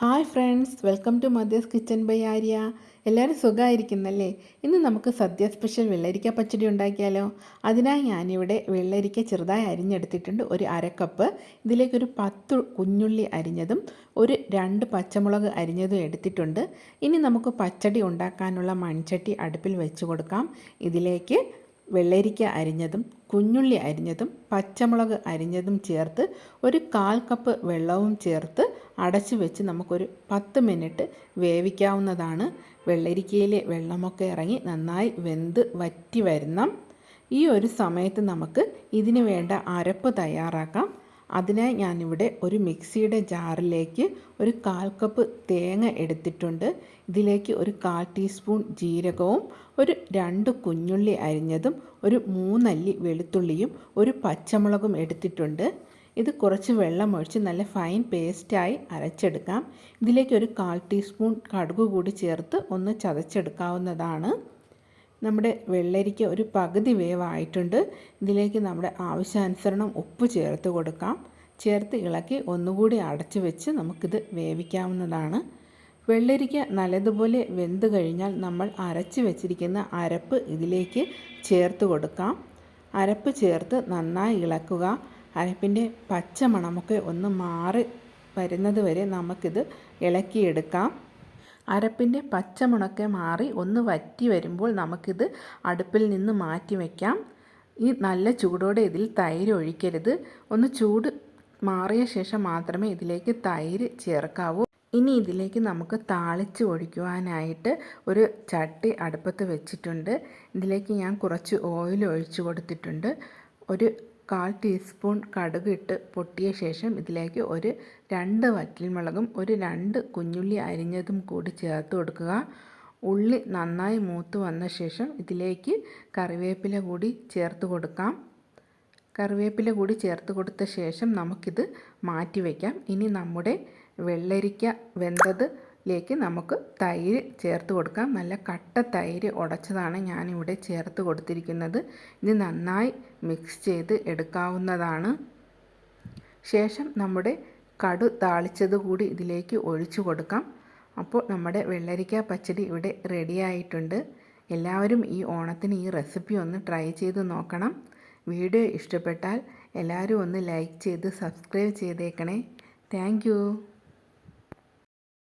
Hi friends welcome to mother's kitchen by Arya. എല്ലാവരും സുഖമായിരിക്കുന്നല്ലേ? ഇന്ന് നമുക്ക് സദ്യ സ്പെഷ്യൽ വെള്ളരിക്ക പച്ചടി ഉണ്ടാക്കിയാലോ? അതിനായി ഞാനിവിടെ വെള്ളരിക്ക ചെറുതായി അരിഞ്ഞെടുത്തിട്ടുണ്ട്. ഒരു അരക്കപ്പ്. ഇതിലേക്കൊരു പത്ത് കുഞ്ഞുള്ളി അരിഞ്ഞതും ഒരു രണ്ട് പച്ചമുളക് അരിഞ്ഞതും എടുത്തിട്ടുണ്ട്. ഇനി നമുക്ക് പച്ചടി ഉണ്ടാക്കാനുള്ള മൺചട്ടി അടുപ്പിൽ വെച്ച് കൊടുക്കാം. ഇതിലേക്ക് വെള്ളരിക്ക അരിഞ്ഞതും കുഞ്ഞുള്ളി അരിഞ്ഞതും പച്ചമുളക് അരിഞ്ഞതും ചേർത്ത് ഒരു കാൽ കപ്പ് വെള്ളവും ചേർത്ത് അടച്ചു വെച്ച് നമുക്കൊരു പത്ത് മിനിറ്റ് വേവിക്കാവുന്നതാണ്. വെള്ളരിക്കയിലെ വെള്ളമൊക്കെ ഇറങ്ങി നന്നായി വെന്ത് വറ്റി വരുന്ന ഈ ഒരു സമയത്ത് നമുക്ക് ഇതിന് വേണ്ട അരപ്പ് തയ്യാറാക്കാം. അതിനായി ഞാനിവിടെ ഒരു മിക്സിയുടെ ജാറിലേക്ക് ഒരു കാൽ കപ്പ് തേങ്ങ എടുത്തിട്ടുണ്ട്. ഇതിലേക്ക് ഒരു കാൽ ടീസ്പൂൺ ജീരകവും ഒരു രണ്ട് കുഞ്ഞുള്ളി അരിഞ്ഞതും ഒരു മൂന്നല്ലി വെളുത്തുള്ളിയും ഒരു പച്ചമുളകും എടുത്തിട്ടുണ്ട്. ഇത് കുറച്ച് വെള്ളം ഒഴിച്ച് നല്ല ഫൈൻ പേസ്റ്റായി അരച്ചെടുക്കാം. ഇതിലേക്ക് ഒരു കാൽ ടീസ്പൂൺ കടുക് കൂടി ചേർത്ത് ഒന്ന് ചതച്ചെടുക്കാവുന്നതാണ്. നമ്മുടെ വെള്ളരിക്ക ഒരു പകുതി വേവായിട്ടുണ്ട്. ഇതിലേക്ക് നമ്മുടെ ആവശ്യാനുസരണം ഉപ്പ് ചേർത്ത് കൊടുക്കാം. ചേർത്ത് ഇളക്കി ഒന്നുകൂടി അടച്ചു വെച്ച് നമുക്കിത് വേവിക്കാവുന്നതാണ്. വെള്ളരിക്ക നല്ലതുപോലെ വെന്ത് കഴിഞ്ഞാൽ നമ്മൾ അരച്ച് വെച്ചിരിക്കുന്ന അരപ്പ് ഇതിലേക്ക് ചേർത്ത് കൊടുക്കാം. അരപ്പ് ചേർത്ത് നന്നായി ഇളക്കുക. അരപ്പിന്റെ പച്ച മണമൊക്കെ ഒന്ന് മാറി വരുന്നത് വരെ നമുക്കിത് ഇളക്കിയെടുക്കാം. അരപ്പിന്റെ പച്ചമുണക്കെ മാറി ഒന്ന് വറ്റി വരുമ്പോൾ നമുക്കിത് അടുപ്പിൽ നിന്ന് മാറ്റി വയ്ക്കാം ഈ നല്ല ചൂടോടെ ഇതിൽ തൈര് ഒഴിക്കരുത്. ഒന്ന് ചൂട് മാറിയ ശേഷം മാത്രമേ ഇതിലേക്ക് തൈര് ചേർക്കാവൂ. ഇനി ഇതിലേക്ക് നമുക്ക് താളിച്ച് ഒഴിക്കുവാനായിട്ട് ഒരു ചട്ടി അടുപ്പത്ത് വെച്ചിട്ടുണ്ട്. ഇതിലേക്ക് ഞാൻ കുറച്ച് ഓയിൽ ഒഴിച്ചു കൊടുത്തിട്ടുണ്ട്. ഒരു കാൽ ടീസ്പൂൺ കടുക് ഇട്ട് പൊട്ടിയ ശേഷം ഇതിലേക്ക് ഒരു രണ്ട് വറ്റൽമുളകും ഒരു രണ്ട് കുഞ്ഞുള്ളി അരിഞ്ഞതും കൂടി ചേർത്ത് കൊടുക്കുക. ഉള്ളി നന്നായി മൂത്ത് വന്ന ശേഷം ഇതിലേക്ക് കറിവേപ്പില കൂടി ചേർത്ത് കൊടുക്കാം. കറിവേപ്പില കൂടി ചേർത്ത് കൊടുത്ത ശേഷം നമുക്കിത് മാറ്റി വയ്ക്കാം. ഇനി നമ്മുടെ വെള്ളരിക്ക വെന്തതിലേക്ക് നമുക്ക് തൈര് ചേർത്ത് കൊടുക്കാം. നല്ല കട്ട തൈര് ഉടച്ചതാണ് ഞാനിവിടെ ചേർത്ത് കൊടുത്തിരിക്കുന്നത്. ഇത് നന്നായി മിക്സ് ചെയ്ത് എടുക്കാവുന്നതാണ്. ശേഷം നമ്മുടെ കടു താളിച്ചത് കൂടി ഇതിലേക്ക് ഒഴിച്ചു കൊടുക്കാം. അപ്പോൾ നമ്മുടെ വെള്ളരിക്ക പച്ചടി ഇവിടെ റെഡിയായിട്ടുണ്ട് എല്ലാവരും ഈ ഓണത്തിന് ഈ റെസിപ്പി ഒന്ന് ട്രൈ ചെയ്ത് നോക്കണം. വീഡിയോ ഇഷ്ടപ്പെട്ടാൽ എല്ലാവരും ഒന്ന് ലൈക്ക് ചെയ്ത് സബ്സ്ക്രൈബ് ചെയ്തേക്കണേ. താങ്ക്